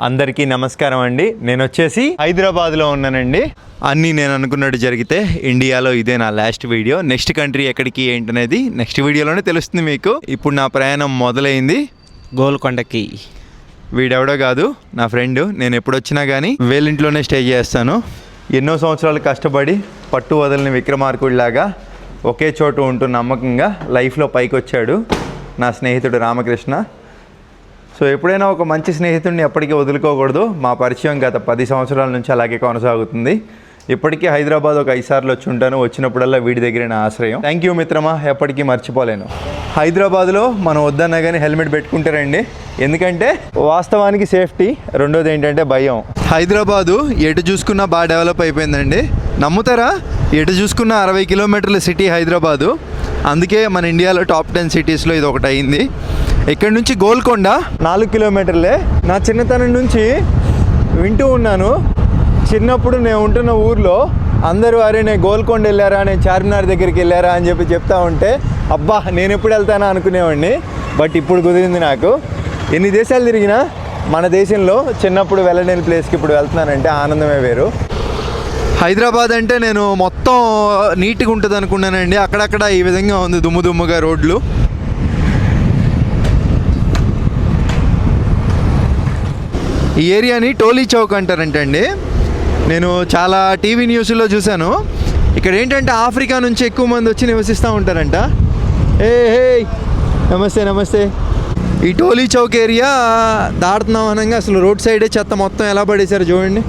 అందరికీ నమస్కారం అండి. నేను వచ్చేసి హైదరాబాద్లో ఉన్నానండి. అన్నీ నేను అనుకున్నట్టు జరిగితే ఇండియాలో ఇదే నా లాస్ట్ వీడియో. నెక్స్ట్ కంట్రీ ఎక్కడికి ఏంటనేది నెక్స్ట్ వీడియోలోనే తెలుస్తుంది మీకు. ఇప్పుడు నా ప్రయాణం మొదలైంది. గోల్కొండకి. వీడెవడో కాదు నా ఫ్రెండ్. నేను ఎప్పుడు వచ్చినా కానీ వేలింట్లోనే స్టే చేస్తాను. ఎన్నో సంవత్సరాలు కష్టపడి పట్టు వదలని విక్రమార్కుడిలాగా ఒకే చోటు ఉంటూ నమ్మకంగా లైఫ్లో పైకి వచ్చాడు నా స్నేహితుడు రామకృష్ణ. సో ఎప్పుడైనా ఒక మంచి స్నేహితుడిని ఎప్పటికీ వదులుకోకూడదు. మా పరిచయం గత పది సంవత్సరాల నుంచి అలాగే కొనసాగుతుంది. ఇప్పటికీ హైదరాబాద్ ఒక ఐదుసార్లు వచ్చి ఉంటాను. వచ్చినప్పుడల్లా వీడి దగ్గర నా ఆశ్రయం. థ్యాంక్ యూ మిత్రమా. ఎప్పటికీ మర్చిపోలేను. హైదరాబాద్లో మనం వద్దన్నా కానీ హెల్మెట్ పెట్టుకుంటారండి ఎందుకంటే వాస్తవానికి సేఫ్టీ రెండోది ఏంటంటే భయం. హైదరాబాదు ఎటు చూసుకున్నా బాగా డెవలప్ అయిపోయిందండి. నమ్ముతారా? ఎటు చూసుకున్న అరవై కిలోమీటర్ల సిటీ హైదరాబాదు. అందుకే మన ఇండియాలో టాప్ టెన్ సిటీస్లో ఇది ఒకటి అయింది ఇక్కడ నుంచి? గోల్కొండ? నాలుగు కిలోమీటర్లే. నా చిన్నతనం నుంచి వింటూ ఉన్నాను. చిన్నప్పుడు నేను ఉంటున్న ఊర్లో అందరూ అరే నేను గోల్కొండ వెళ్ళారా? నేను చార్మినార్ దగ్గరికి వెళ్ళారా? అని చెప్పి చెప్తా ఉంటే అబ్బా నేను ఎప్పుడు వెళ్తానా? అనుకునేవాడిని. బట్ ఇప్పుడు కుదిరింది నాకు. ఎన్ని దేశాలు తిరిగినా మన దేశంలో చిన్నప్పుడు వెళ్ళలేని ప్లేస్కి ఇప్పుడు వెళ్తున్నానంటే ఆనందమే వేరు. హైదరాబాద్ అంటే నేను మొత్తం నీట్గా ఉంటుంది అనుకున్నానండి అక్కడక్కడ ఈ విధంగా ఉంది దుమ్ము దుమ్ముగా రోడ్లు. ఈ ఏరియాని టోలీ చౌక్ అంటారంటండి. నేను చాలా టీవీ న్యూస్లో చూశాను. ఇక్కడ ఏంటంటే ఆఫ్రికా నుంచి ఎక్కువ మంది వచ్చి నివసిస్తూ ఉంటారంట. ఏ హే నమస్తే నమస్తే. ఈ టోలీ చౌక్ ఏరియా దాడుతున్నాం అనగా అసలు రోడ్ సైడే చెత్త మొత్తం ఎలా పడేశారు చూడండి.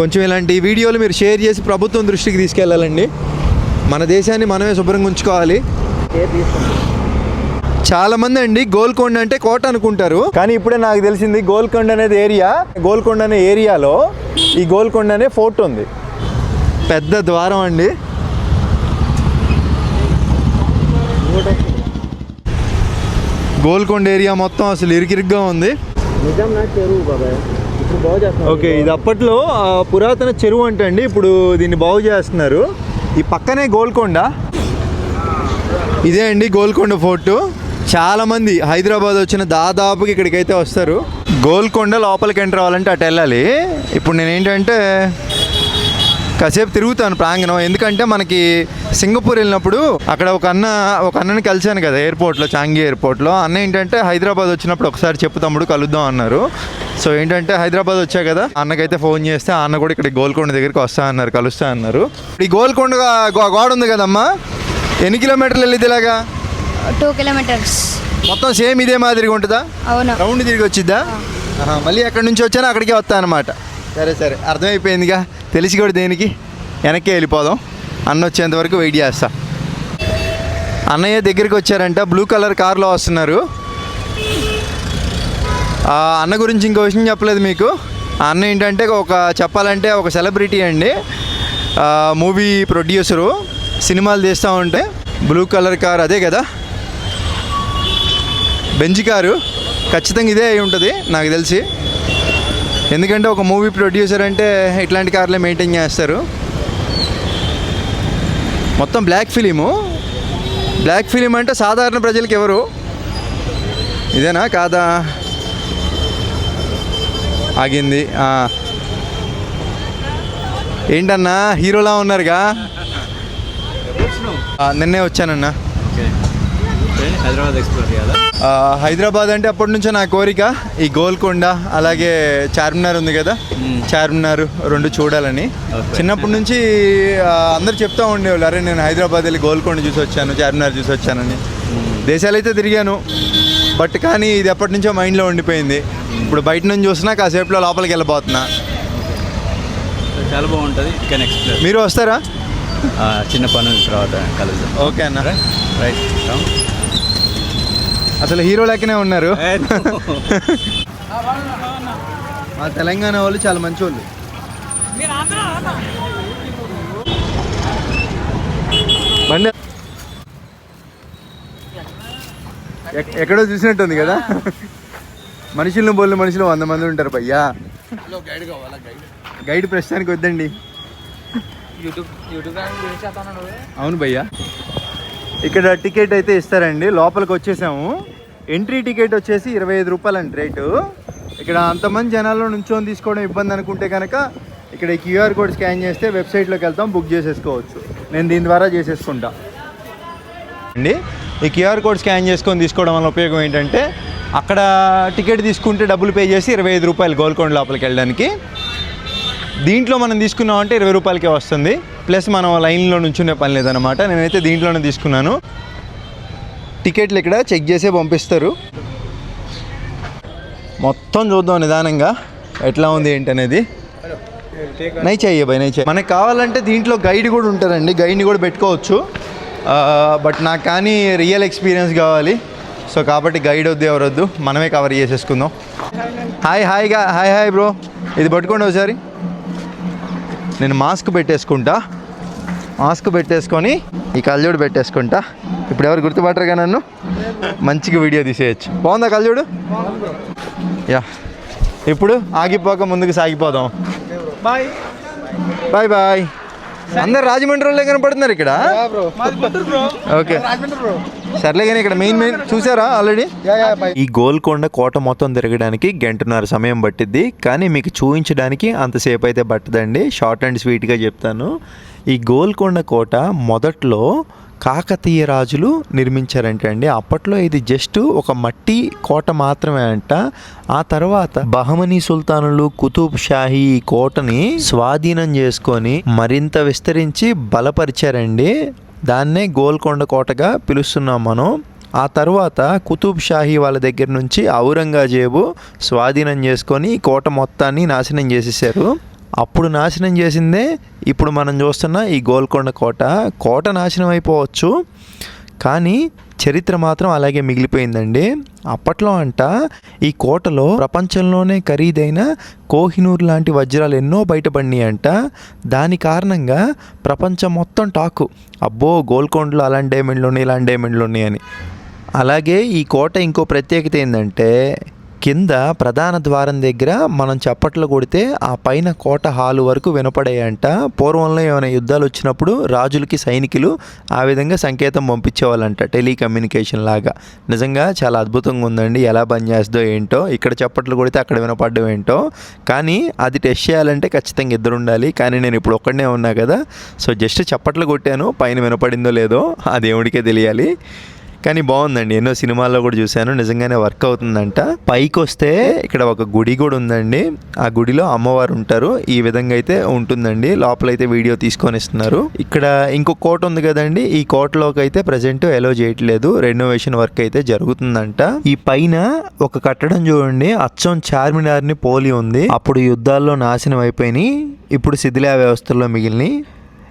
కొంచెం ఇలాంటి వీడియోలు మీరు షేర్ చేసి ప్రభుత్వం దృష్టికి తీసుకెళ్ళాలండి మన దేశాన్ని మనమే శుభ్రంగా ఉంచుకోవాలి. చాలా మంది అండి గోల్కొండ అంటే కోట అనుకుంటారు. కానీ ఇప్పుడే నాకు తెలిసింది గోల్కొండ అనేది ఏరియా. గోల్కొండ అనే ఏరియాలో ఈ గోల్కొండ అనే ఫోర్ట్ ఉంది. పెద్ద ద్వారం అండి. గోల్కొండ ఏరియా మొత్తం అసలు ఇరికిరిగ్గా ఉంది. ఓకే ఇది అప్పట్లో పురాతన చెరువు అంటే అండి ఇప్పుడు దీన్ని బాగు చేస్తున్నారు. ఈ పక్కనే గోల్కొండ. ఇదే అండి గోల్కొండ ఫోర్టు. చాలామంది హైదరాబాద్ వచ్చిన దాదాపుకి ఇక్కడికైతే వస్తారు. గోల్కొండ లోపలికి ఎంటర్ అవ్వాలంటే అటు వెళ్ళాలి. ఇప్పుడు నేను ఏంటంటే కాసేపు తిరుగుతాను ప్రాంగణం. ఎందుకంటే మనకి సింగపూర్ వెళ్ళినప్పుడు అక్కడ ఒక అన్న ఒక అన్నని కలిశాను కదా ఎయిర్పోర్ట్లో చాంగి ఎయిర్పోర్ట్లో. అన్న ఏంటంటే హైదరాబాద్ వచ్చినప్పుడు ఒకసారి చెప్పు తమ్ముడు కలుద్దాం అన్నారు. సో ఏంటంటే హైదరాబాద్ వచ్చా కదా? అన్నకైతే ఫోన్ చేస్తే అన్న కూడా ఇక్కడ గోల్కొండ దగ్గరికి వస్తా అన్నారు కలుస్తా అన్నారు. ఈ గోల్కొండ గో- గోడ ఉంది కదమ్మా. ఎన్ని కిలోమీటర్లు వెళ్ళిద్ది ఇలాగా? Two kilometres. మొత్తం సేమ్ ఇదే మాదిరిగా ఉంటుందా? అవును. రౌండ్ తిరిగి వచ్చిద్దా? మళ్ళీ ఎక్కడి నుంచి వచ్చానో అక్కడికే వస్తా అనమాట సరే సరే. అర్థమైపోయిందిగా? తెలిసి కూడా దేనికి? వెనక్కి వెళ్ళిపోదాం. అన్న వచ్చేంత వరకు వెయిట్ చేస్తా. అన్నయ్య దగ్గరికి వచ్చారంట. బ్లూ కలర్ కార్లో వస్తున్నారు. అన్న గురించి ఇంకో విషయం చెప్పలేదు మీకు. అన్న ఏంటంటే ఒక చెప్పాలంటే ఒక సెలబ్రిటీ అండి. మూవీ ప్రొడ్యూసరు సినిమాలు తీస్తూ ఉంటే. బ్లూ కలర్ కార్ అదే కదా? బెంజ్ కారు ఖచ్చితంగా ఇదే అయి ఉంటుంది నాకు తెలిసి. ఎందుకంటే ఒక మూవీ ప్రొడ్యూసర్ అంటే ఇట్లాంటి కార్లే మెయింటైన్ చేస్తారు. మొత్తం బ్లాక్ ఫిలిము. బ్లాక్ ఫిలిం అంటే సాధారణ ప్రజలకు ఎవరు? ఇదేనా? కాదా? ఆగింది. ఏంటన్నా? హీరోలా ఉన్నారుగా? నిన్నే వచ్చానన్నా. హైదరాబాద్ ఎక్స్ప్లోర్ చేయాలా? హైదరాబాద్ అంటే అప్పటి నుంచో నా కోరిక. ఈ గోల్కొండ అలాగే చార్మినార్ ఉంది కదా? చార్మినార్ రెండు చూడాలని. చిన్నప్పటి నుంచి అందరు చెప్తా ఉండేవాళ్ళు అరే నేను హైదరాబాద్ వెళ్ళి గోల్కొండ చూసి వచ్చాను చార్మినార్ చూసి వచ్చానని. దేశాలు అయితే తిరిగాను. బట్ కానీ ఇది ఎప్పటి నుంచో మైండ్లో ఉండిపోయింది. ఇప్పుడు బయట నుంచి చూసినా కాసేపులో లోపలికి వెళ్ళబోతున్నా. చాలా బాగుంటుంది కెన్ ఎక్స్ప్లోర్ మీరు వస్తారా? చిన్న పని తర్వాత కలుద్దాం. ఓకే అన్న. రైట్ అసలు హీరో లెక్కనే ఉన్నారు. మా తెలంగాణ వాళ్ళు చాలా మంచి వాళ్ళు బండి ఎక్- ఎక్కడో చూసినట్టుంది కదా? మనుషులను బోళ్ళు మనుషులు వంద మంది ఉంటారు భయ్యా. గైడ్ ప్రస్తుతానికి వద్దండి. అవును భయ్యా. ఇక్కడ టికెట్ అయితే ఇస్తారండి. లోపలికి వచ్చేసాము. ఎంట్రీ టికెట్ వచ్చేసి ఇరవై ఐదు రూపాయలు అండి రేటు. ఇక్కడ అంతమంది జనాల్లో నుంచొని తీసుకోవడం ఇబ్బంది అనుకుంటే కనుక ఇక్కడ ఈ క్యూఆర్ కోడ్ స్కాన్ చేస్తే వెబ్సైట్లోకి వెళ్తాం బుక్ చేసేసుకోవచ్చు. నేను దీని ద్వారా చేసేసుకుంటా. అండి ఈ క్యూఆర్ కోడ్ స్కాన్ చేసుకొని తీసుకోవడం వల్ల ఉపయోగం ఏంటంటే అక్కడ టికెట్ తీసుకుంటే డబ్బులు పే చేసి ఇరవై ఐదు రూపాయలు గోల్కొండ లోపలికి వెళ్ళడానికి. దీంట్లో మనం తీసుకున్నామంటే ఇరవై రూపాయలకే వస్తుంది. ప్లస్ మనం లైన్లో నుంచునే పని లేదనమాట నేనైతే దీంట్లోనే తీసుకున్నాను. టికెట్లు ఇక్కడ చెక్ చేసే పంపిస్తారు. మొత్తం చూద్దాం నిదానంగా. ఎట్లా ఉంది ఏంటనేది. నై చెయ్యి బాయ్ నై మనకు కావాలంటే దీంట్లో గైడ్ కూడా ఉంటారండి. గైడ్ని కూడా పెట్టుకోవచ్చు. బట్ నాకు కానీ రియల్ ఎక్స్పీరియన్స్ కావాలి. సో కాబట్టి గైడ్ వద్దు ఎవరొద్దు మనమే కవర్ చేసేసుకుందాం. హాయ్ హాయ్గా హాయ్ హాయ్ బ్రో. ఇది పట్టుకోండి ఒకసారి. నేను మాస్క్ పెట్టేసుకుంటా. మాస్క్ పెట్టేసుకొని ఈ కళ్ళజోడు పెట్టేసుకుంటా. ఇప్పుడు ఎవరు గుర్తుపట్టరుగా నన్ను? మంచిగా వీడియో తీసేయచ్చు. బాగుందా కళ్ళజోడు యా. ఇప్పుడు ఆగిపోక ముందుకు సాగిపోదాం. బాయ్. Bye bye. అందరు రాజమండ్రి వాళ్ళే కనపడుతున్నారు ఇక్కడ? ఓకే. సర్లే కానీ ఇక్కడ మెయిన్ మెయిన్ చూసారా ఆల్రెడీ ఈ గోల్కొండ కోట మొత్తం తిరగడానికి గంటన్నర సమయం పట్టిద్ది కానీ మీకు చూపించడానికి అంతసేపు అయితే పట్టదండి. షార్ట్ అండ్ స్వీట్గా చెప్తాను. ఈ గోల్కొండ కోట మొదట్లో కాకతీయ రాజులు నిర్మించారంట అండి. అప్పట్లో ఇది జస్ట్ ఒక మట్టి కోట మాత్రమే అంట. ఆ తర్వాత బహమనీ సుల్తానులు కుతుబ్ షాహీ ఈ కోటని స్వాధీనం చేసుకొని మరింత విస్తరించి బలపరిచారండి. దాన్నే గోల్కొండ కోటగా పిలుస్తున్నాం మనం. ఆ తర్వాత కుతుబ్ షాహీ వాళ్ళ దగ్గర నుంచి ఔరంగజేబు స్వాధీనం చేసుకొని ఈ కోట మొత్తాన్ని నాశనం చేసేసారు అప్పుడు నాశనం చేసిందే ఇప్పుడు మనం చూస్తున్న ఈ గోల్కొండ కోట. కోట నాశనం అయిపోవచ్చు. కానీ చరిత్ర మాత్రం అలాగే మిగిలిపోయిందండి. అప్పట్లో అంట ఈ కోటలో ప్రపంచంలోనే ఖరీదైన కోహినూర్ లాంటి వజ్రాలు ఎన్నో బయటపడినాయి అంట. దాని కారణంగా ప్రపంచం మొత్తం టాకు. అబ్బో గోల్కొండలో అలాంటి డైమండ్లు ఉన్నాయి ఇలాంటి డైమండ్లు ఉన్నాయి అని. అలాగే ఈ కోట ఇంకో ప్రత్యేకత ఏంటంటే కింద ప్రధాన ద్వారం దగ్గర మనం చప్పట్లు కొడితే ఆ పైన కోట హాలు వరకు వినపడేయంట. పూర్వంలో ఏమైనా యుద్ధాలు వచ్చినప్పుడు రాజులకి సైనికులు ఆ విధంగా సంకేతం పంపించేవాళ్ళంట టెలికమ్యూనికేషన్ లాగా. నిజంగా చాలా అద్భుతంగా ఉందండి. ఎలా పనిచేస్తుందో ఏంటో ఇక్కడ చప్పట్లు కొడితే అక్కడ వినపడడం ఏంటో. కానీ అది టెస్ట్ చేయాలంటే ఖచ్చితంగా ఇద్దరు ఉండాలి. కానీ నేను ఇప్పుడు ఒక్కడనే ఉన్నా కదా. సో జస్ట్ చప్పట్లు కొట్టాను పైన వినపడిందో లేదో ఆ దేవుడికే తెలియాలి. కానీ బాగుందండి. ఎన్నో సినిమాల్లో కూడా చూశాను. నిజంగానే వర్క్ అవుతుందంట. పైకి వస్తే ఇక్కడ ఒక గుడి కూడా ఉందండి. ఆ గుడిలో అమ్మవారు ఉంటారు. ఈ విధంగా అయితే ఉంటుందండి. లోపలైతే వీడియో తీసుకొని ఇస్తున్నారు ఇక్కడ ఇంకో కోట ఉంది కదండి. ఈ కోటలోకి అయితే ప్రజెంట్ ఎలో చేయట్లేదు. రెనోవేషన్ వర్క్ అయితే జరుగుతుందంట. ఈ పైన ఒక కట్టడం చూడండి. అచ్చం చార్మినార్ని పోలి ఉంది. అప్పుడు యుద్ధాల్లో నాశనం అయిపోయినాయి. ఇప్పుడు శిథిలా వ్యవస్థలో మిగిలినాయి.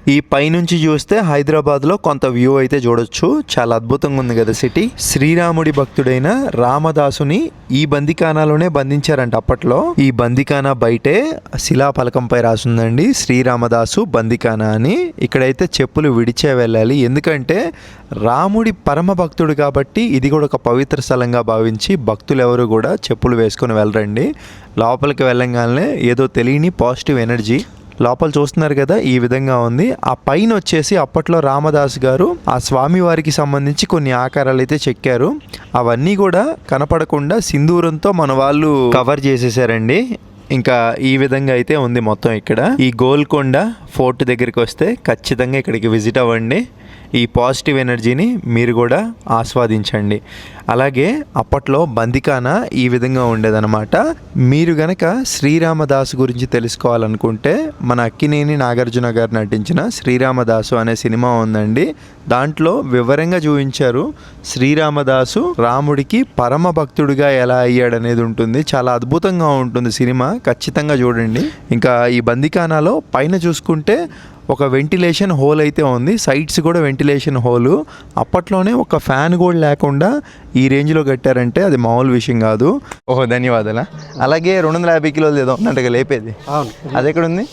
ఈ పైనుంచి చూస్తే హైదరాబాద్లో కొంత వ్యూ అయితే చూడొచ్చు. చాలా అద్భుతంగా ఉంది కదా సిటీ. శ్రీరాముడి భక్తుడైన రామదాసుని ఈ బందికానాలోనే బంధించారంట అప్పట్లో. ఈ బందికానా బయటే శిలా పలకంపై రాసిందండి. శ్రీరామదాసు బందికానా అని. ఇక్కడైతే చెప్పులు విడిచే వెళ్ళాలి. ఎందుకంటే రాముడి పరమ భక్తుడు కాబట్టి ఇది కూడా ఒక పవిత్ర స్థలంగా భావించి భక్తులు ఎవరు కూడా చెప్పులు వేసుకొని వెళ్ళరండి. లోపలికి వెళ్ళంగానే ఏదో తెలియని పాజిటివ్ ఎనర్జీ. లోపల చూస్తున్నారు కదా ఈ విధంగా ఉంది. ఆ పైన వచ్చేసి అప్పట్లో రామదాస్ గారు ఆ స్వామి వారికి సంబంధించి కొన్ని ఆకారాలు అయితే చెక్కారు. అవన్నీ కూడా కనపడకుండా సింధూరంతో మన వాళ్ళు కవర్ చేసేసారండి. ఇంకా ఈ విధంగా అయితే ఉంది మొత్తం ఇక్కడ. ఈ గోల్కొండ ఫోర్ట్ దగ్గరికి వస్తే ఖచ్చితంగా ఇక్కడికి విజిట్ అవ్వండి. ఈ పాజిటివ్ ఎనర్జీని మీరు కూడా ఆస్వాదించండి. అలాగే అప్పట్లో బందికాన ఈ విధంగా ఉండేదన్నమాట. మీరు గనక శ్రీరామదాసు గురించి తెలుసుకోవాలనుకుంటే మన అక్కినేని నాగార్జున గారు నటించిన శ్రీరామదాసు అనే సినిమా ఉందండి. దాంట్లో వివరంగా చూపించారు శ్రీరామదాసు రాముడికి పరమ భక్తుడిగా ఎలా అయ్యాడనేది ఉంటుంది. చాలా అద్భుతంగా ఉంటుంది సినిమా. ఖచ్చితంగా చూడండి. ఇంకా ఈ బందికానాలో పైన చూసుకుంటే ఒక వెంటిలేషన్ హోల్ అయితే ఉంది. సైడ్స్ కూడా వెంటిలేషన్ హోలు అప్పట్లోనే ఒక ఫ్యాన్ కూడా లేకుండా ఈ రేంజ్లో కట్టారంటే అది మామూలు విషయం కాదు. ఓహో ధన్యవాదాలు. అలాగే రెండు వందల యాభై కిలోలు ఏదో ఉన్నట్టుగా లేపేది. అది ఎక్కడ ఉంది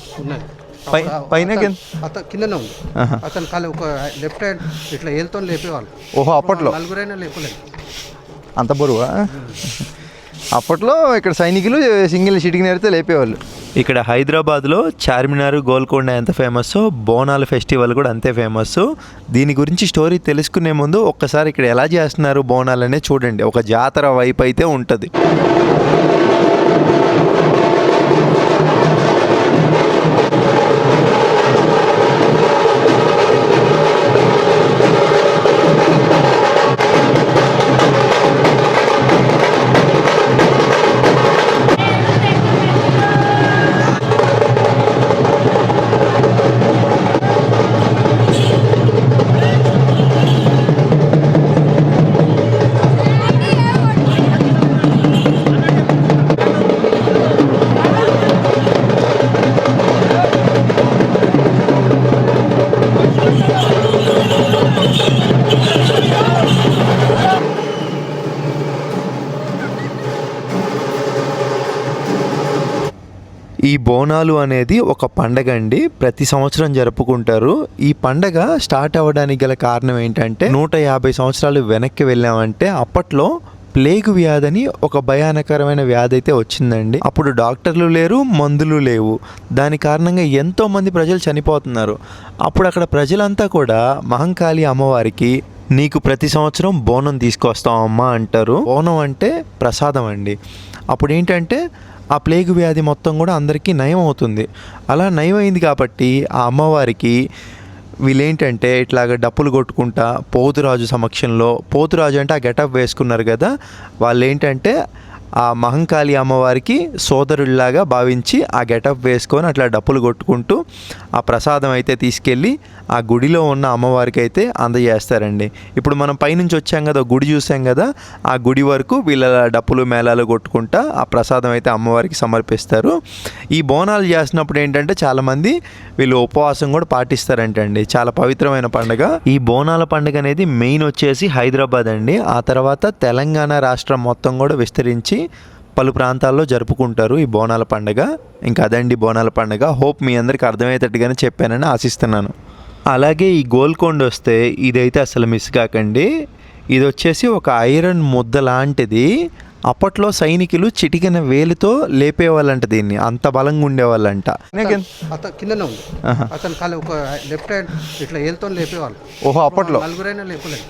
పైన కింద అతను కిందనే ఉంది. ఆహా. అతను కాలు ఒక లెఫ్ట్ హ్యాండ్ ఇట్లా ఏలుతో లేపేవాళ్ళు. ఓహో అప్పట్లో. నలుగురైనా లేపలేదు. అంత బరువా? అప్పట్లో ఇక్కడ సైనికులు సింగిల్ సిటీకి నేరితే లేపేవాళ్ళు. ఇక్కడ హైదరాబాద్లో చార్మినార్ గోల్కొండ ఎంత ఫేమస్ బోనాల ఫెస్టివల్ కూడా అంతే ఫేమస్ దీని గురించి స్టోరీ తెలుసుకునే ముందు ఒక్కసారి ఇక్కడ ఎలా చేస్తున్నారు బోనాలనే చూడండి. ఒక జాతర వైపు అయితే ఉంటుంది. బోనాలు అనేది ఒక పండగ అండి. ప్రతి సంవత్సరం జరుపుకుంటారు. ఈ పండగ స్టార్ట్ అవ్వడానికి గల కారణం ఏంటంటే నూట యాభై సంవత్సరాలు వెనక్కి వెళ్ళామంటే అప్పట్లో ప్లేగు వ్యాధి అని ఒక భయానకరమైన వ్యాధి అయితే వచ్చిందండి. అప్పుడు డాక్టర్లు లేరు మందులు లేవు. దాని కారణంగా ఎంతోమంది ప్రజలు చనిపోతున్నారు. అప్పుడు అక్కడ ప్రజలంతా కూడా మహంకాళి అమ్మవారికి నీకు ప్రతి సంవత్సరం బోనం తీసుకొస్తాం అమ్మా అంటారు. బోనం అంటే ప్రసాదం అండి. అప్పుడు ఏంటంటే ఆ ప్లేగ్ వ్యాధి మొత్తం కూడా అందరికీ నయం అవుతుంది అలా నయం అయింది కాబట్టి ఆ అమ్మవారికి వీళ్ళేంటంటే ఇట్లాగ డప్పులు కొట్టుకుంటా పోతురాజు సమక్షంలో పోతురాజు అంటే ఆ గెటప్ వేసుకున్నారు కదా వాళ్ళు ఏంటంటే ఆ మహంకాళి అమ్మవారికి సోదరుడిలాగా భావించి ఆ గెటప్ వేసుకొని అట్లా డప్పులు కొట్టుకుంటూ ఆ ప్రసాదం అయితే తీసుకెళ్ళి ఆ గుడిలో ఉన్న అమ్మవారికి అయితే అందజేస్తారండి. ఇప్పుడు మనం పైనుంచి వచ్చాం కదా గుడి చూసాం కదా ఆ గుడి వరకు వీళ్ళ డప్పులు మేళాలు కొట్టుకుంటా ఆ ప్రసాదం అయితే అమ్మవారికి సమర్పిస్తారు. ఈ బోనాలు చేసినప్పుడు ఏంటంటే చాలామంది వీళ్ళు ఉపవాసం కూడా పాటిస్తారంటండి. చాలా పవిత్రమైన పండుగ. ఈ బోనాల పండుగ అనేది మెయిన్ వచ్చేసి హైదరాబాద్ అండి. ఆ తర్వాత తెలంగాణ రాష్ట్రం మొత్తం కూడా విస్తరించి పలు ప్రాంతాల్లో జరుపుకుంటారు ఈ బోనాల పండుగ. ఇంకా అదండి బోనాల పండుగ. హోప్ మీ అందరికి అర్థమయ్యేటట్టుగానే చెప్పానని ఆశిస్తున్నాను. అలాగే ఈ గోల్కొండ వస్తే ఇదైతే అసలు మిస్ కాకండి. ఇది వచ్చేసి ఒక ఐరన్ ముద్ద లాంటిది. అప్పట్లో సైనికులు చిటికిన వేలుతో లేపేవాళ్ళంట దీన్ని. అంత బలంగా ఉండేవాళ్ళంట. అతను కిందనే ఉంది. ఆహా. అతను కాలు ఒక లెఫ్ట్ హ్యాండ్ ఇట్లా ఏలుతో లేపేవాళ్ళు. ఓహో అప్పట్లో. నలుగురైనా లేపలేదు.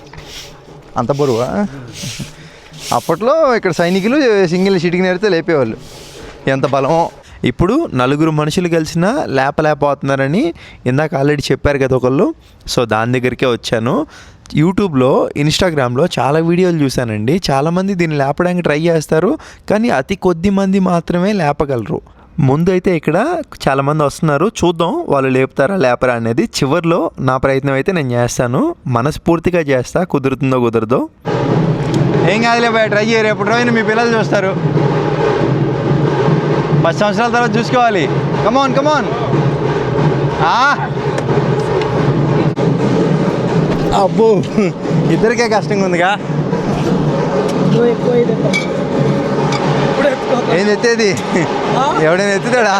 అంత బరువా? అప్పట్లో ఇక్కడ సైనికులు సింగిల్ చిటికి నేడితే లేపేవాళ్ళు. ఎంత బలమో ఇప్పుడు నలుగురు మనుషులు కలిసిన లేపలేపోతున్నారని ఇందాక ఆల్రెడీ చెప్పారు కదా ఒకళ్ళు. సో దాని దగ్గరికే వచ్చాను. యూట్యూబ్లో ఇన్స్టాగ్రామ్లో చాలా వీడియోలు చూశానండి. చాలామంది దీన్ని లేపడానికి ట్రై చేస్తారు. కానీ అతి కొద్ది మంది మాత్రమే లేపగలరు. ముందైతే ఇక్కడ చాలామంది వస్తున్నారు. చూద్దాం వాళ్ళు లేపుతారా లేపరా అనేది. చివరిలో నా ప్రయత్నం అయితే నేను చేస్తాను. మనస్ఫూర్తిగా చేస్తా. కుదురుతుందో కుదరదో. ఏం కాదులే బాయ్ ట్రై చేయరు ఎప్పుడు రోజున మీ పిల్లలు చూస్తారు. పది సంవత్సరాల తర్వాత చూసుకోవాలి. కమాన్ కమాన్ అబ్బో ఇద్దరికే కష్టంగా ఉందిగా. ఏం ఎత్తేది ఎవడైనా ఎత్తుతాడా?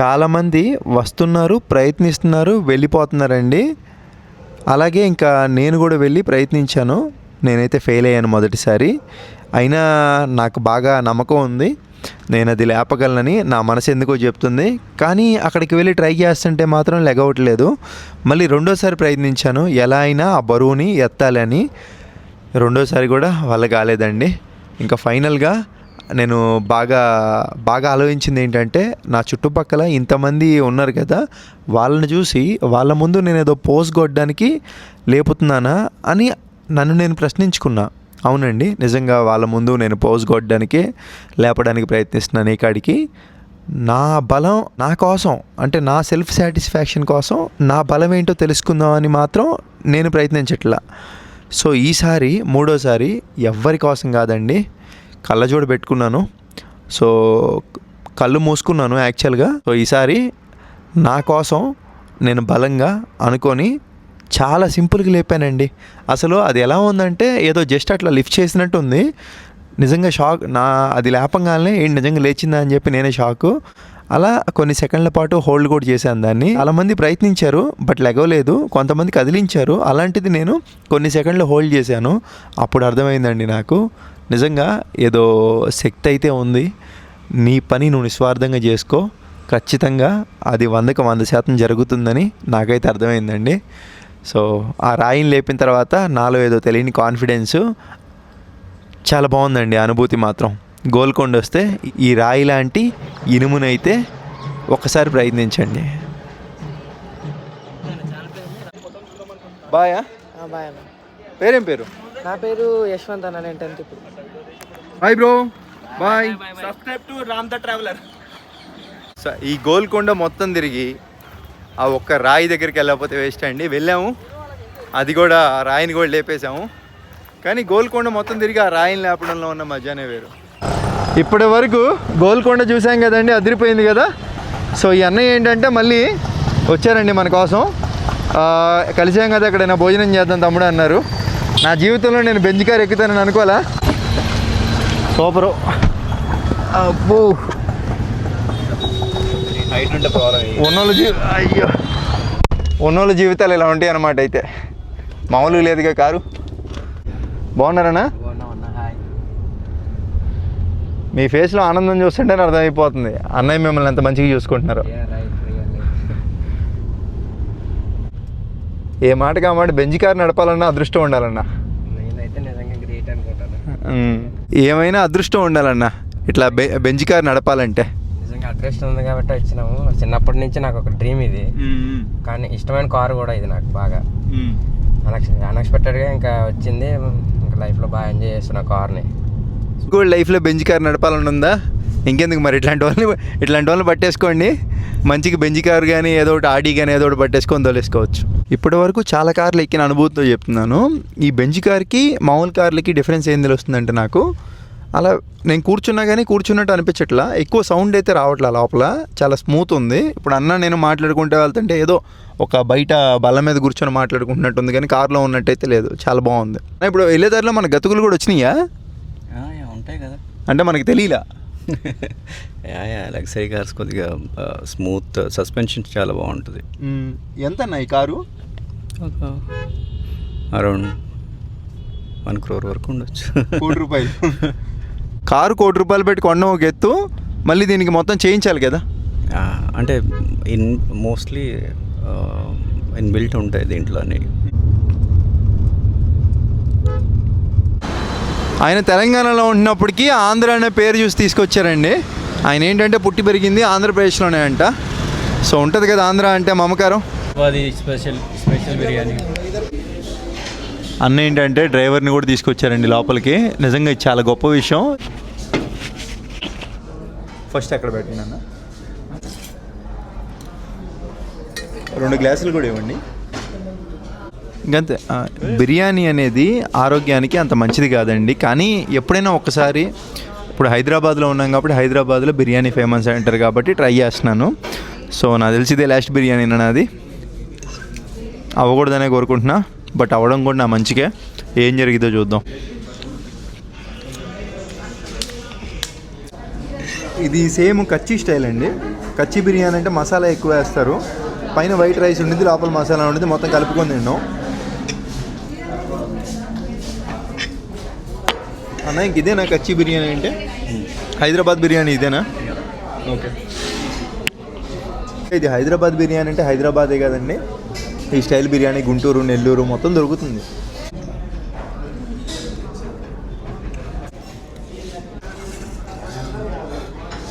చాలామంది వస్తున్నారు ప్రయత్నిస్తున్నారు వెళ్ళిపోతున్నారండి. అలాగే ఇంకా నేను కూడా వెళ్ళి ప్రయత్నించాను. నేనైతే ఫెయిల్ అయ్యాను మొదటిసారి. అయినా నాకు బాగా నమ్మకం ఉంది. నేను అది లేపగలనని నా మనసు ఎందుకో చెప్తుంది. కానీ అక్కడికి వెళ్ళి ట్రై చేస్తుంటే మాత్రం లెగవట్లేదు. మళ్ళీ రెండోసారి ప్రయత్నించాను. ఎలా అయినా ఆ బరువుని ఎత్తాలని. రెండోసారి కూడా వల్ల కాలేదండి. ఇంకా ఫైనల్గా నేను బాగా బాగా ఆలోచించింది ఏంటంటే నా చుట్టుపక్కల ఇంతమంది ఉన్నారు కదా వాళ్ళని చూసి వాళ్ళ ముందు నేను ఏదో పోస్ కొట్టడానికి లేపుతున్నానా అని నన్ను నేను ప్రశ్నించుకున్నా. అవునండి నిజంగా వాళ్ళ ముందు నేను పోజ్ కొట్టడానికి లేపడానికి ప్రయత్నిస్తున్నాను ఈ కాడికి. నా బలం నా కోసం అంటే నా సెల్ఫ్ సాటిస్ఫాక్షన్ కోసం నా బలం ఏంటో తెలుసుకుందామని మాత్రం నేను ప్రయత్నించట్లా. సో ఈసారి మూడోసారి ఎవ్వరి కోసం కాదండి కళ్ళజోడు పెట్టుకున్నాను. సో కళ్ళు మూసుకున్నాను యాక్చువల్గా. సో ఈసారి నా కోసం నేను బలంగా అనుకొని చాలా సింపుల్గా లేపానండి. అసలు అది ఎలా ఉందంటే ఏదో జస్ట్ అట్లా లిఫ్ట్ చేసినట్టు ఉంది నిజంగా షాక్ నా అది లేపంగానే ఏంటి నిజంగా లేచిందా అని చెప్పి నేనే షాకు. అలా కొన్ని సెకండ్ల పాటు హోల్డ్ కూడా చేశాను దాన్ని. చాలామంది ప్రయత్నించారు బట్ లెగవలేదు. కొంతమంది కదిలించారు. అలాంటిది నేను కొన్ని సెకండ్లు హోల్డ్ చేశాను. అప్పుడు అర్థమైందండి నాకు. నిజంగా ఏదో శక్తి అయితే ఉంది. నీ పని నువ్వు నిస్వార్థంగా చేసుకో. ఖచ్చితంగా అది వందకు వంద శాతం జరుగుతుందని నాకైతే అర్థమైందండి. సో ఆ రాయిని లేపిన తర్వాత నాలో ఏదో తెలియని కాన్ఫిడెన్స్ చాలా బాగుందండి అనుభూతి మాత్రం. గోల్కొండ వస్తే ఈ రాయి లాంటి ఇనుమునైతే ఒకసారి ప్రయత్నించండి. బాయా? బాయ్ పేరేం పేరు? నా పేరు యశ్వంత్ అన్న నేను టెన్త్ ఇప్పుడు. బాయ్ బ్రో బాయ్ సో ఈ గోల్కొండ మొత్తం తిరిగి ఆ ఒక్క రాయి దగ్గరికి వెళ్ళకపోతే వేస్ట్ అండి. వెళ్ళాము. అది కూడా ఆ రాయిని కూడా లేపేశాము. కానీ గోల్కొండ మొత్తం తిరిగి ఆ రాయిని లేపడంలో ఉన్న మజానే వేరు. ఇప్పటి వరకు గోల్కొండ చూసాం కదండి అదిరిపోయింది కదా? సో ఈ అన్నయ్య ఏంటంటే మళ్ళీ వచ్చారండి మన కోసం. ఆ, కలిసాం కదా ఎక్కడైనా భోజనం చేద్దాం తమ్ముడు అన్నారు. నా జీవితంలో నేను బెంచ్ కార్ ఎక్కుతానని అనుకోలే సూపరు. అబ్బో. హైట్ ఉంటే ప్రాబ్లం ఉన్నోళ్ళ జీ అయ్యో. ఉన్నోళ్ళ జీవితాలు ఇలా ఉంటాయి అన్నమాట అయితే. మామూలుగా లేదుగా కారు. బాగున్నారనా? హాయ్. మీ ఫేస్లో ఆనందం చూస్తుంటేనే అర్థమైపోతుంది. అన్నయ్య మిమ్మల్ని ఎంత మంచిగా చూసుకుంటున్నారు. ఏ మాట బెంజ్ కార్ నడపాలన్నా అదృష్టం ఉండాలన్నా. నేనైతే నిజంగా గ్రేట్ అనుకుంటాను. ఏమైనా అదృష్టం ఉండాలన్నా ఇట్లా బె బెంజ్ కార్ నడపాలంటే. నిజంగా అడ్రస్ ఉంది కాబట్టి వచ్చినాము. చిన్నప్పటి నుంచి నాకు ఒక డ్రీమ్ ఇది. కానీ ఇష్టమైన కారు కూడా ఇది నాకు బాగా. అన్ఎక్స్పెక్టెడ్గా ఇంకా వచ్చింది. ఇంకా లైఫ్లో బాగా ఎంజాయ్ చేస్తున్నా కార్ని. కూడా లైఫ్లో బెంజ్ కార్ నడపాలని ఉందా? ఇంకెందుకు మరి? ఇట్లాంటి వాళ్ళని ఇట్లాంటి వాళ్ళని పట్టేసుకోండి. మంచిగా బెంజ్ కార్ కానీ ఏదో ఒకటి ఆడి కానీ ఏదో ఒకటి పట్టేసుకొని తోలేసుకోవచ్చు. ఇప్పటి వరకు చాలా కార్లు ఎక్కిన అనుభూతితో చెప్తున్నాను. ఈ బెంజ్ కార్కి మామూలు కార్లకి డిఫరెన్స్ ఏం తెలుస్తుందంటే నాకు అలా నేను కూర్చున్నా కానీ కూర్చున్నట్టు అనిపించట్లా. ఎక్కువ సౌండ్ అయితే రావట్లే లోపల. చాలా స్మూత్ ఉంది. ఇప్పుడు అన్న నేను మాట్లాడుకుంటే వెళ్తుంటే ఏదో ఒక బయట బల్ల మీద కూర్చొని మాట్లాడుకుంటున్నట్టు ఉంది కానీ కార్లో ఉన్నట్టయితే లేదు. చాలా బాగుంది. ఇప్పుడు వెళ్ళేదారిలో మన గతుకులు కూడా వచ్చినాయా? ఉంటాయి కదా. అంటే మనకి తెలియలా? లగ్జరీ కార్స్ కొద్దిగా స్మూత్ సస్పెన్షన్ చాలా బాగుంటుంది. ఎంత అన్న ఈ కారు? అరౌండ్ వన్ క్రోర్ వరకు ఉండొచ్చు. కోటి రూపాయలు. కారు కోటి రూపాయలు పెట్టి కొనడం ఒక ఎత్తు మళ్ళీ దీనికి మొత్తం చేయించాలి కదా? అంటే ఇన్ మోస్ట్లీ ఇన్ బిల్ట్ ఉంటాయి దీంట్లో ఆయన తెలంగాణలో ఉంటున్నప్పటికీ ఆంధ్ర అనే పేరు చూసి తీసుకొచ్చారండి. ఆయన ఏంటంటే పుట్టి పెరిగింది ఆంధ్రప్రదేశ్లోనే అంట. సో ఉంటుంది కదా ఆంధ్ర అంటే మమకారం? అది స్పెషల్ స్పెషల్ బిర్యానీ. అన్న ఏంటంటే డ్రైవర్ని కూడా తీసుకొచ్చారండి లోపలికి. నిజంగా ఇది చాలా గొప్ప విషయం. ఫస్ట్ అక్కడ పెట్టండి అన్న రెండు గ్లాసులు కూడా ఇవ్వండి. ఇంకంతే బిర్యానీ అనేది ఆరోగ్యానికి అంత మంచిది కాదండి. కానీ ఎప్పుడైనా ఒక్కసారి ఇప్పుడు హైదరాబాద్లో ఉన్నాం కాబట్టి హైదరాబాద్లో బిర్యానీ ఫేమస్ అంటారు కాబట్టి ట్రై చేస్తున్నాను. సో నాకు తెలిసిదే లాస్ట్ బిర్యానీ నాది. అవ్వకూడదనే కోరుకుంటున్నా. బట్ అవ్వడం కూడా నా మంచిగా ఏం జరిగిద్దో చూద్దాం. ఇది సేమ్ కచ్చి స్టైల్ అండి. కచ్చి బిర్యానీ అంటే మసాలా ఎక్కువ వేస్తారు. పైన వైట్ రైస్ ఉండింది లోపల మసాలా ఉండింది మొత్తం కలుపుకొని తిన్నాం అన్న ఇంక ఇదేనా కచ్చి బిర్యానీ అంటే? హైదరాబాద్ బిర్యానీ ఇదేనా? ఓకే. ఇది హైదరాబాద్ బిర్యానీ అంటే హైదరాబాదే కదండి. ఈ స్టైల్ బిర్యానీ గుంటూరు నెల్లూరు మొత్తం దొరుకుతుంది.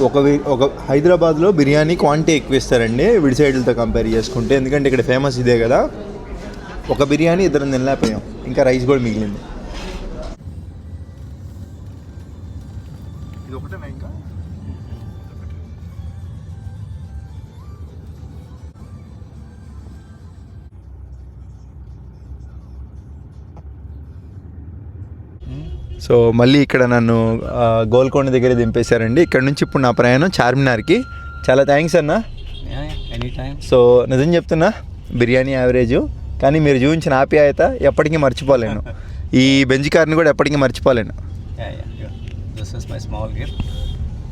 ఒక వి- ఒక హైదరాబాద్లో బిర్యానీ క్వాంటిటీ ఎక్కువ ఇస్తారండి విడి సైడ్లతో కంపేర్ చేసుకుంటే. ఎందుకంటే ఇక్కడ ఫేమస్ ఇదే కదా. ఒక బిర్యానీ ఇద్దరం తినలేకపోయాం. ఇంకా రైస్ కూడా మిగిలింది. సో మళ్ళీ ఇక్కడ నన్ను గోల్కొండ దగ్గర దింపేశారండి. ఇక్కడ నుంచి ఇప్పుడు నా ప్రయాణం చార్మినార్కి. చాలా థ్యాంక్స్ అన్న. ఎనీ టైం సో నిజం చెప్తున్నా బిర్యానీ యావరేజ్. కానీ మీరు చూపించిన ఆప్యాయత ఎప్పటికీ మర్చిపోలేను. ఈ బెంజ్ కార్ని కూడా ఎప్పటికీ మర్చిపోలేను. This is my small gift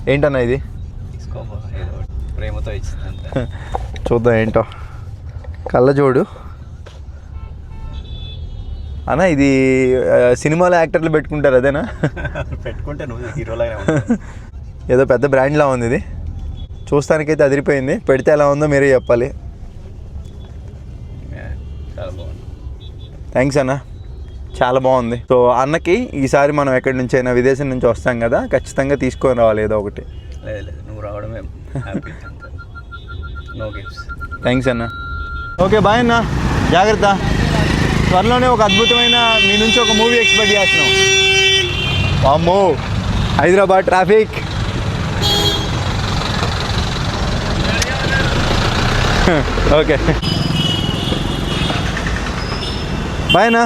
ఏంటన్నా ఇది. ప్రేమతో చూద్దాం ఏంటో. కళ్ళజోడు. అన్న ఇది సినిమాలో యాక్టర్లు పెట్టుకుంటారు అదేనా? పెట్టుకుంటే నువ్వు హీరోలాగా ఏదో పెద్ద బ్రాండ్లా ఉంది ఇది. చూస్తానికైతే అదిరిపోయింది. పెడితే ఎలా ఉందో మీరే చెప్పాలి. థ్యాంక్స్ అన్న. చాలా బాగుంది. సో అన్నకి ఈసారి మనం ఎక్కడి నుంచి అయినా విదేశం నుంచి వస్తాం కదా ఖచ్చితంగా తీసుకొని రావాలి ఏదో ఒకటి. నువ్వు రావడమే థ్యాంక్స్ అన్న. ఓకే బాయ్ అన్న. జాగ్రత్త. త్వరలోనే ఒక అద్భుతమైన మీ నుంచి ఒక మూవీ ఎక్స్పెక్ట్ చేస్తున్నాం. అమ్మో హైదరాబాద్ ట్రాఫిక్. ఓకే. బాయ్నా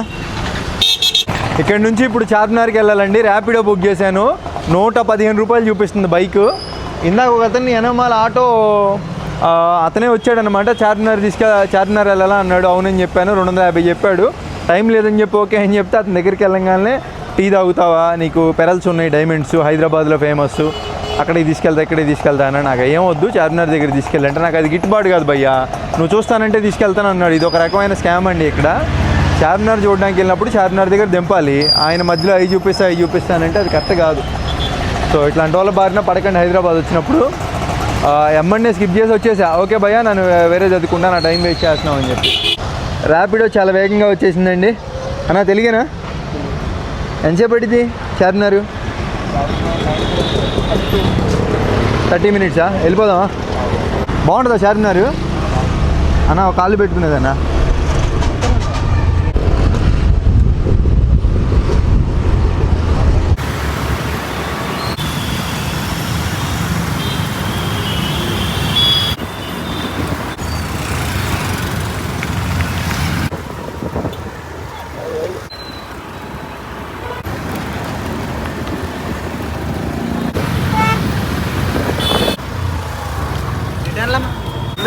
ఇక్కడ నుంచి ఇప్పుడు చార్మినార్కి వెళ్ళాలండి. ర్యాపిడో బుక్ చేశాను. నూట పదిహేను రూపాయలు చూపిస్తుంది బైక్. ఇందాక ఒక అతన్ని ఎనమాల ఆటో అతనే వచ్చాడనమాట చార్మినార్ తీసుకె చార్మినార్ వెళ్ళాలా అన్నాడు. అవునని చెప్పాను. రెండు వందల యాభై చెప్పాడు. టైం లేదని చెప్పి ఓకే అని చెప్తే అతని దగ్గరికి వెళ్ళంగానే టీ తాగుతావా? నీకు పెరల్స్ ఉన్నాయి డైమండ్స్. హైదరాబాద్లో ఫేమస్. అక్కడికి తీసుకెళ్తా ఇక్కడికి తీసుకెళ్తా అన్న నాకు ఏం వద్దు చార్మినార్ దగ్గర తీసుకెళ్ళంటే నాకు అది గిట్టుబాటు కాదు భయ్యా. నువ్వు చూస్తానంటే తీసుకెళ్తాను అన్నాడు. ఇది ఒక రకమైన స్కామ్ అండి ఇక్కడ. చార్మినార్ చూడడానికి వెళ్ళినప్పుడు చార్మినార్ దగ్గర దింపాలి. ఆయన మధ్యలో అవి చూపిస్తా అవి చూపిస్తానంటే అది కరెక్ట్ కాదు. సో ఇట్లాంటి వాళ్ళ బారిన పడకండి హైదరాబాద్ వచ్చినప్పుడు. ఎమ్మండే స్కిప్ చేసి వచ్చేసా. ఓకే భయ్యా నన్ను వేరే చదువుకుంటా నా టైం వేస్ట్ చేస్తున్నావు అని చెప్పి. ర్యాపిడో చాలా వేగంగా వచ్చేసిందండి. అన్నా తెలియనా ఎంతసేపు పట్టింది చార్మినారు? థర్టీ మినిట్సా? వెళ్ళిపోదామా? బాగుంటుందా చార్మినారు? అన్న ఒక కాళ్ళు పెట్టుకునేదన్నా?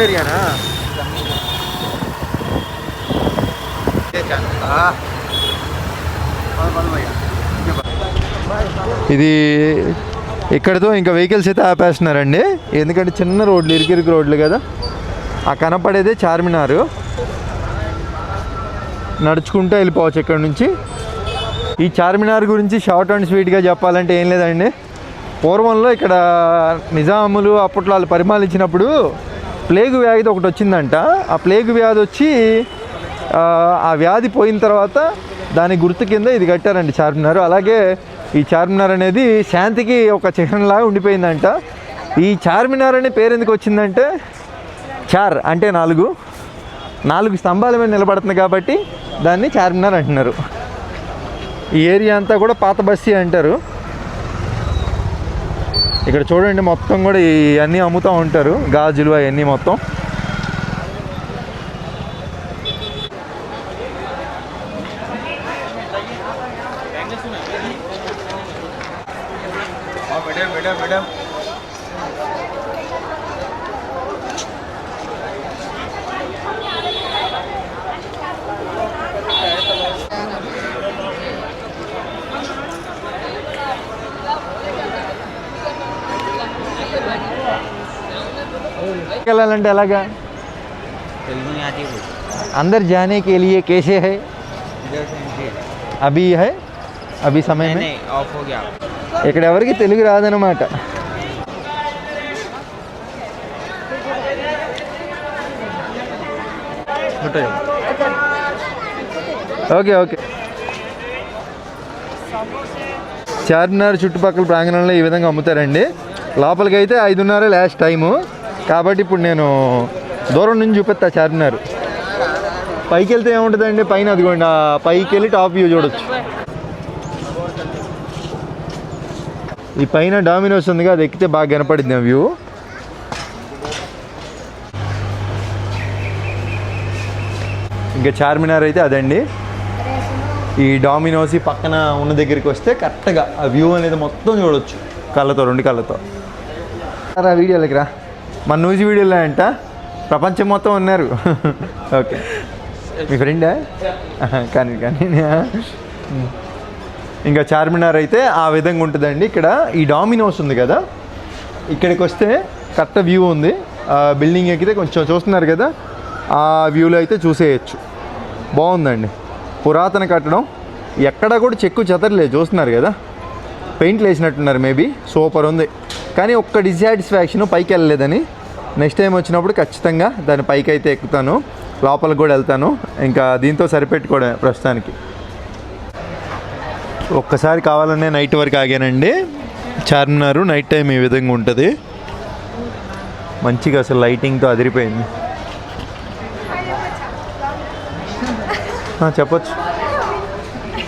ఏరియానా? ఇది ఇక్కడతో ఇంకా వెహికల్స్ అయితే ఆపేస్తున్నారండి. ఎందుకంటే చిన్న రోడ్లు ఇరికిరికి రోడ్లు కదా. ఆ కనపడేదే చార్మినారు. నడుచుకుంటూ వెళ్ళిపోవచ్చు ఇక్కడ నుంచి. ఈ చార్మినార్ గురించి షార్ట్ అండ్ స్వీట్గా చెప్పాలంటే ఏం లేదండి. పూర్వంలో ఇక్కడ నిజాములు అప్పట్లో వాళ్ళు పరిపాలించినప్పుడు ప్లేగు వ్యాధి ఒకటి వచ్చిందంట. ఆ ప్లేగు వ్యాధి వచ్చి ఆ, వ్యాధి పోయిన తర్వాత దాని గుర్తు కింద ఇది కట్టారండి చార్మినార్. అలాగే ఈ చార్మినార్ అనేది శాంతికి ఒక చిహ్నంలాగా ఉండిపోయిందంట. ఈ చార్మినార్ అనే పేరు ఎందుకు వచ్చిందంటే చార్ అంటే నాలుగు. నాలుగు స్తంభాల మీద నిలబడుతుంది కాబట్టి దాన్ని చార్మినార్ అంటున్నారు. ఈ ఏరియా అంతా కూడా పాత బస్సీ అంటారు. ఇక్కడ చూడండి మొత్తం కూడా ఇవన్నీ అమ్ముతూ ఉంటారు. గాజులు అవన్నీ మొత్తం. వెళ్ళాలంటే ఎలాగా अंदर जाने के लिए कैसे है అభి హై అభి సమయం ఆఫ్ हो गया ఇక్కడ ఎవరికి తెలుగు రాదనమాట ఓకే ఓకే చార్మినార్ చుట్టుపక్కల ప్రాంగణంలో ఈ విధంగా అమ్ముతారండి లోపలికి అయితే ఐదున్నర లాస్ట్ టైము కాబట్టి ఇప్పుడు నేను దూరం నుంచి చూపిస్తా చార్మినార్. పైకి వెళ్తే ఏముంటుందండి? పైన అదిగోండి ఆ పైకి వెళ్ళి టాప్ వ్యూ చూడొచ్చు. ఈ పైన డామినోస్ ఉందిగా అది ఎక్కితే బాగా కనపడింది ఆ వ్యూ. ఇంకా చార్మినార్ అయితే అదండి. ఈ డామినోస్ ఈ పక్కన ఉన్న దగ్గరికి వస్తే కరెక్ట్గా ఆ వ్యూ అనేది మొత్తం చూడొచ్చు కళ్ళతో రెండు కళ్ళతో. రా వీడియోలకి రా. మన న్యూస్ వీడియోలో అంట ప్రపంచం మొత్తం ఉన్నారు. ఓకే. మీ ఫ్రెండా? కానీ కానీ. ఇంకా చార్మినార్ అయితే ఆ విధంగా ఉంటుందండి. ఇక్కడ ఈ డామినోస్ ఉంది కదా ఇక్కడికి వస్తే కరెక్ట్ వ్యూ ఉంది. ఆ బిల్డింగ్ ఎక్కితే కొంచెం చూస్తున్నారు కదా ఆ వ్యూలో అయితే చూసేయచ్చు. బాగుందండి. పురాతన కట్టడం. ఎక్కడ కూడా చెక్కు చెదరలేదు చూస్తున్నారు కదా. పెయింట్లు వేసినట్టున్నారు మేబీ. సూపర్ ఉంది. కానీ ఒక్క డిసాటిస్ఫాక్షన్ పైకి వెళ్ళలేదని నెక్స్ట్ టైం వచ్చినప్పుడు ఖచ్చితంగా దాని పైకి అయితే ఎక్కుతాను. లోపలికి కూడా వెళ్తాను. ఇంకా దీంతో సరిపెట్టుకోవడమే ప్రస్తుతానికి. ఒక్కసారి కావాలనే నైట్ వరకు ఆగానండి. చార్మినారు నైట్ టైం ఈ విధంగా ఉంటుంది. మంచిగా అసలు లైటింగ్తో అదిరిపోయింది. చెప్పొచ్చు.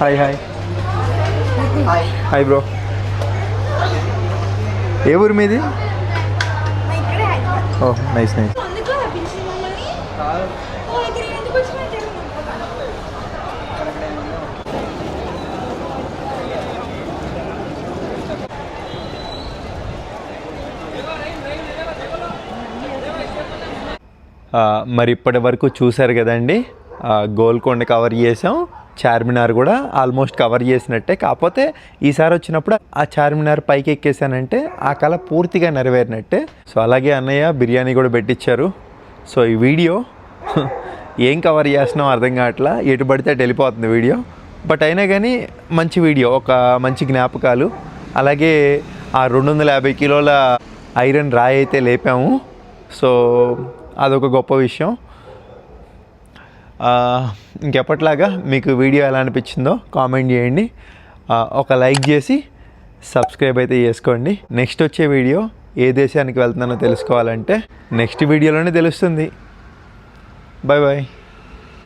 హాయ్. హాయ్. Hi bro. ఏ ఊరు మీది? ఓ నైస్ నైస్. మరి ఇప్పటి వరకు చూశారు కదండి? గోల్కొండ కవర్ చేసాం. చార్మినార్ కూడా ఆల్మోస్ట్ కవర్ చేసినట్టే. కాకపోతే ఈసారి వచ్చినప్పుడు ఆ చార్మినార్ పైకి ఎక్కేసానంటే ఆ కళ పూర్తిగా నెరవేరినట్టే. సో అలాగే అన్నయ్య బిర్యానీ కూడా పెట్టించారు సో ఈ వీడియో ఏం కవర్ చేస్తున్నాం అర్థం కావట్లా. ఎటు పడితే అటు వెళ్ళిపోతుంది వీడియో. బట్ అయినా కానీ మంచి వీడియో ఒక మంచి జ్ఞాపకాలు. అలాగే ఆ రెండు వందల యాభై కిలోల ఐరన్ రాయి అయితే లేపాము. సో అదొక గొప్ప విషయం. ఇంకెప్పటిలాగా మీకు వీడియో ఎలా అనిపించిందో కామెంట్ చేయండి. ఒక లైక్ చేసి సబ్స్క్రైబ్ అయితే చేసుకోండి. నెక్స్ట్ వచ్చే వీడియో ఏ దేశానికి వెళ్తున్నానో తెలుసుకోవాలంటే నెక్స్ట్ వీడియోలోనే తెలుస్తుంది. Bye bye